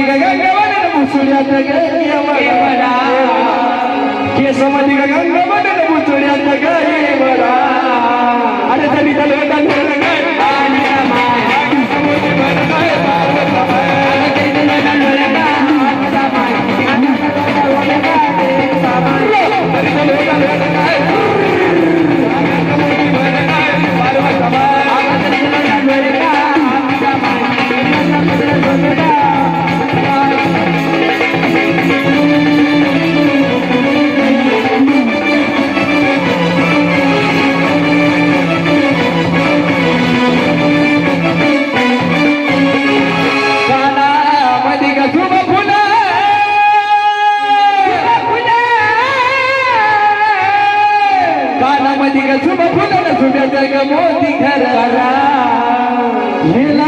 केसमधी गंगावन मुसुड्यात गवडा केसमधी गंगावन मुसुड्यात गवडा अरे तरी तलवटा शुभ्याच्या ग मोती घरा हे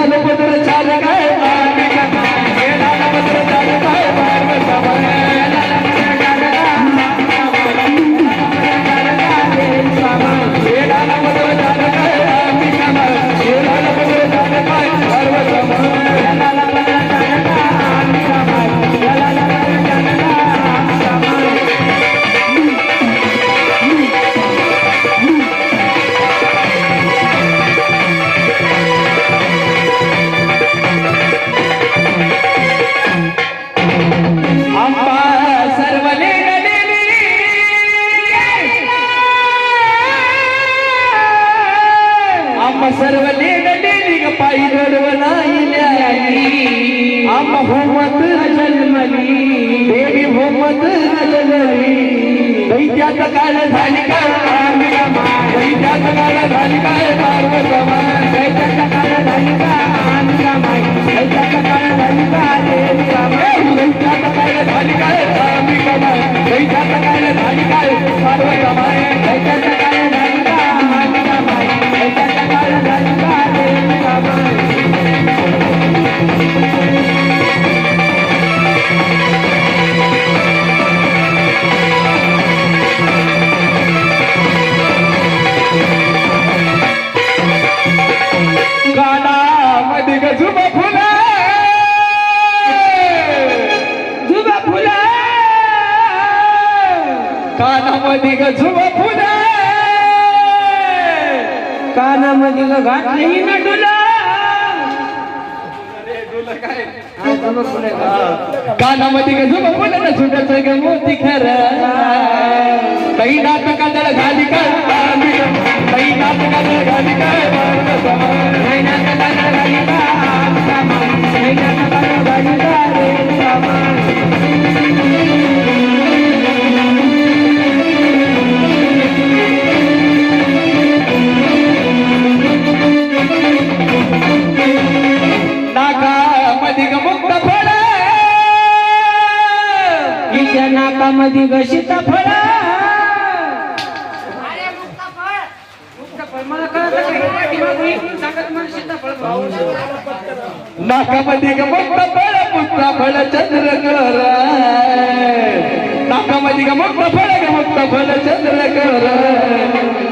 आंबा होमत जन्मली देवी होमत रजनली दैत्यात काल झाली काय दैत्यात काल झाली काय पार्वतमा दैत्यात काल झाली का काय दैत्यात काल झाली का देवी काय दैत्यात काल झाली काय अंबिकामा दैत्यात काल झाली काय पार्वतमा कानामध्ये ग झुब फुलं. कानामध्ये ग घातली ना तुला कानामध्ये ग झुब फुलं न सुटाचं ग मोती खरं. काही नाटकादळ झाली काय काही नाटकादळ झाली काय नाकामध्ये नाकामध्ये ग सीताफळ मला कळत नाकामध्ये ग मुक्त फळ मुक्त फळ चंद्रकर नाकामध्ये ग मुक्त फळ ग मुक्त फळ चंद्रकर मेहनत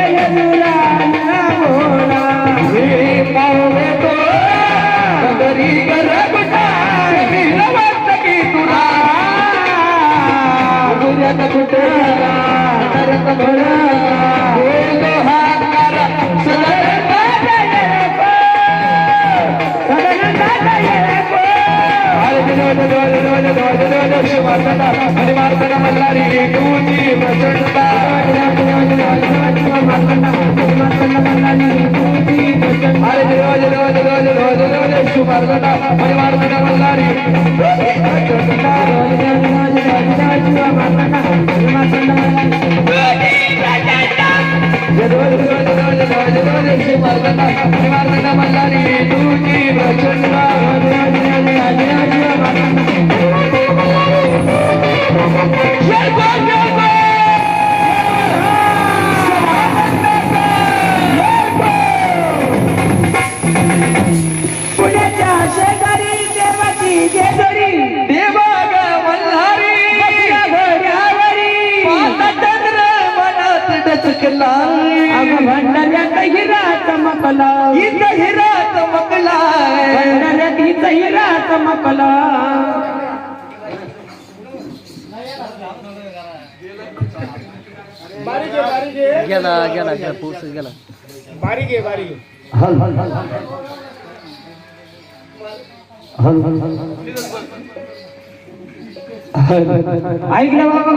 शुभार्गता आणि मार्तना मल्हारी देवा देवा चमकला ही चेहरा चमकला ही चेहरा चमकला गेला गेला गेला पूस गेला बारी गे बारी हल हल हल हल। हल हल ऐकलं बाबा